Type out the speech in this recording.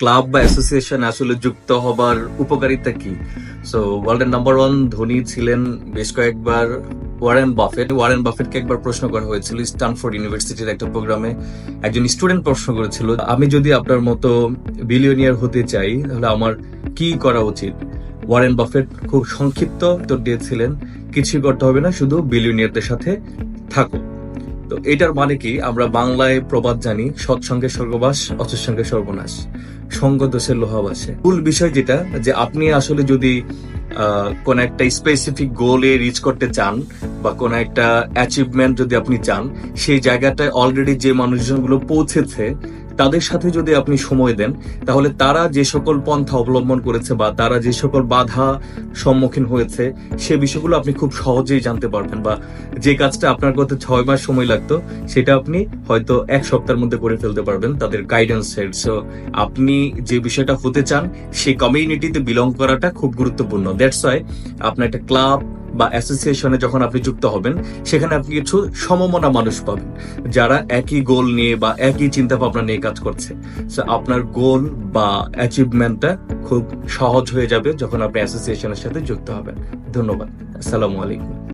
Club বা association আসলে যুক্ত হবার উপকারিতা কি? সো ওয়ার্ল্ডের নাম্বার ওয়ান ধোনি ছিলেন বেশ কয়েকবার ওয়ারেন বাফেট ওয়ারেন বাফেটকে একবার প্রশ্ন করা হয়েছিল স্টানফোর্ড ইউনিভার্সিটির একটা প্রোগ্রামে। একজন স্টুডেন্ট প্রশ্ন করেছিল, আমি যদি আপনার মতো বিলিয়নিয়ার হতে চাই, তাহলে আমার কি করা উচিত? ওয়ারেন বাফেট খুব সংক্ষিপ্ত উত্তর দিয়েছিলেন, কিছুই করতে হবে না, শুধু বিলিয়নিয়ারদের সাথে থাকো তো এটার মানে কি? আমরা বাংলায় প্রবাদ জানি সৎসঙ্গে স্বর্গবাস অসৎসঙ্গে সর্বনাশ, সঙ্গ দোষের লোহাবাসে মূল বিষয় যেটা, যে আপনি আসলে যদি কোন একটা স্পেসিফিক গোলে রিচ করতে চান, বা কোন একটা অ্যাচিভমেন্ট যদি আপনি চান, সেই জায়গাটায় অলরেডি যে মানুষজনগুলো পৌঁছেছে তাদের সাথে যদি আপনি সময় দেন, তাহলে তারা যে সকল পন্থা অবলম্বন করেছে বা তারা যে সকল বাধা সম্মুখীন হয়েছে, সে বিষয়গুলো আপনি খুব সহজেই জানতে পারবেন বা যে কাজটা আপনার করতে ছয় মাস সময় লাগতো, সেটা আপনি হয়তো এক সপ্তাহের মধ্যে করে ফেলতে পারবেন তাদের গাইডেন্স হেড সো আপনি যে বিষয়টা হতে চান সেই কমিউনিটিতে বিলং করাটা খুব গুরুত্বপূর্ণ। দ্যাটস ওয়াই আপনার একটা ক্লাব বা অ্যাসোসিয়েশনে যখন আপনি যুক্ত হবেন, সেখানে আপনি কিছু সমমনা মানুষ পাবেন, যারা একই গোল নিয়ে বা একই চিন্তা ভাবনা নিয়ে কাজ করছে। আপনার গোল বা অ্যাচিভমেন্টটা খুব সহজ হয়ে যাবে যখন আপনি অ্যাসোসিয়েশনের সাথে যুক্ত হবেন। ধন্যবাদ। আসসালামু আলাইকুম।